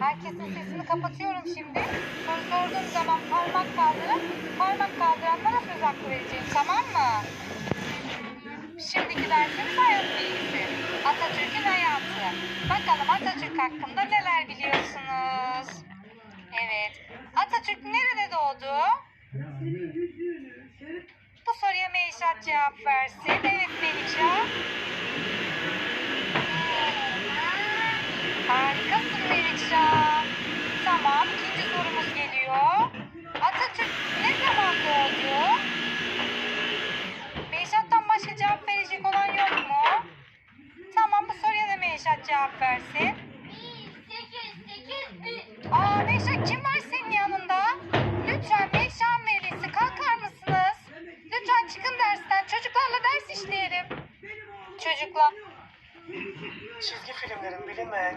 Herkesin sesini kapatıyorum şimdi. Soru sorduğum zaman parmak kaldırın. Parmak kaldıranlara söz hakkı vereceğim tamam mı? Şimdiki dersimiz hayat bilgisi. Atatürk'ün hayatı. Bakalım Atatürk hakkında neler biliyorsunuz? Evet. Atatürk nerede doğdu? Bu soruya Meişat cevap versin. Evet Melikşah. Harikasın Melikşah. Tamam ikinci geliyor. Atatürk ne zaman doğdu? Meişat'tan başka cevap verecek olan yok mu? Tamam bu soruya da Meişat cevap versin. Aa Meşak kim var senin yanında? Lütfen Meşan velisi kalkar mısınız? Lütfen çıkın dersten. Çocuklarla ders işleyelim. Çocuklar. Çizgi filmlerin bilinmeyen